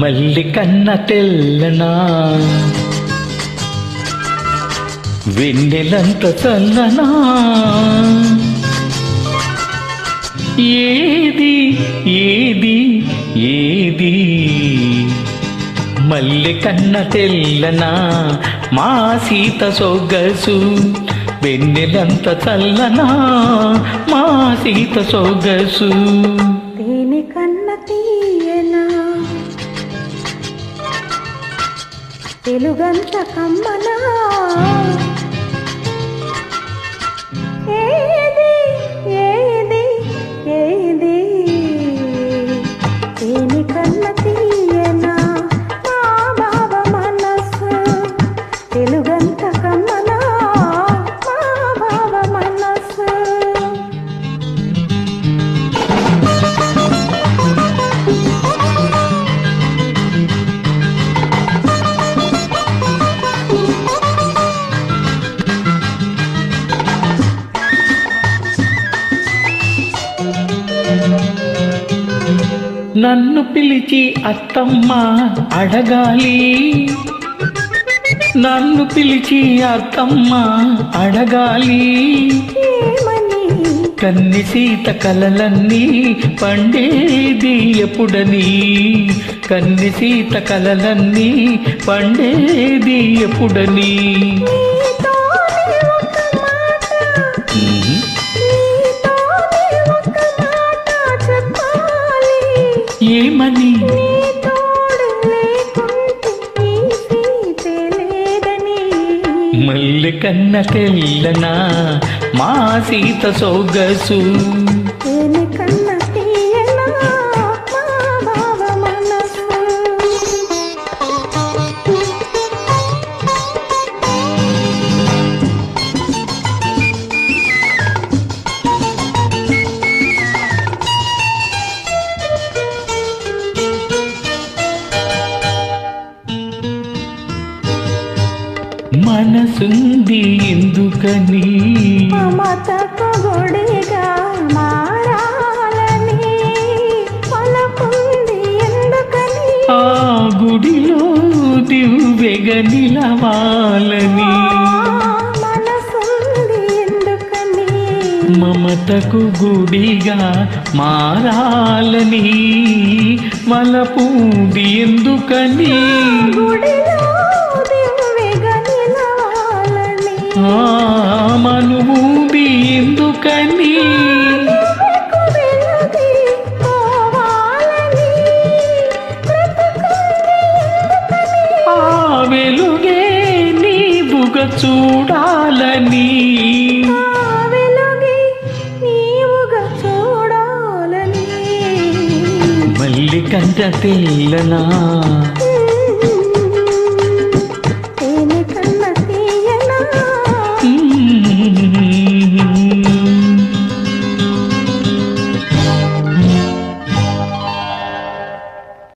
మల్లి కన్న తెల్లనా వెన్నెలంత చల్లనా? ఏది ఏది ఏది? మల్లె కన్న తెల్లనా మా సీత సొగసు వెన్నెలంత చల్లనా? మా సీత సొగసు తెలుగంత కమ్మనా? నన్ను పిలిచి అత్తమ్మ అడగాలి. నన్ను పిలిచి అత్తమ్మ అడగాలి. కన్ని సీత కలలన్నీ పండేది ఎప్పుడని? కన్ని సీత కలలన్నీ పండేది ఎప్పుడని? ఏమని? మల్లె కన్న తెల్లనా? మా సీత సొగసు. మనసుంది ఎందుకని? మమతకు గుడిగా మారాలని పలకుంది ఎందుకని? ఆ గుడిలో దివ్వెగ నిలవాలని. మనసుంది ఎందుకని? మమతకు గుడిగా మారాలని. మలపూది ఎందుకని? ఎందుకని ఆ వెలుగే వెలుగి నీవుగా చూడాలని. మల్లికంట తెల్లనా?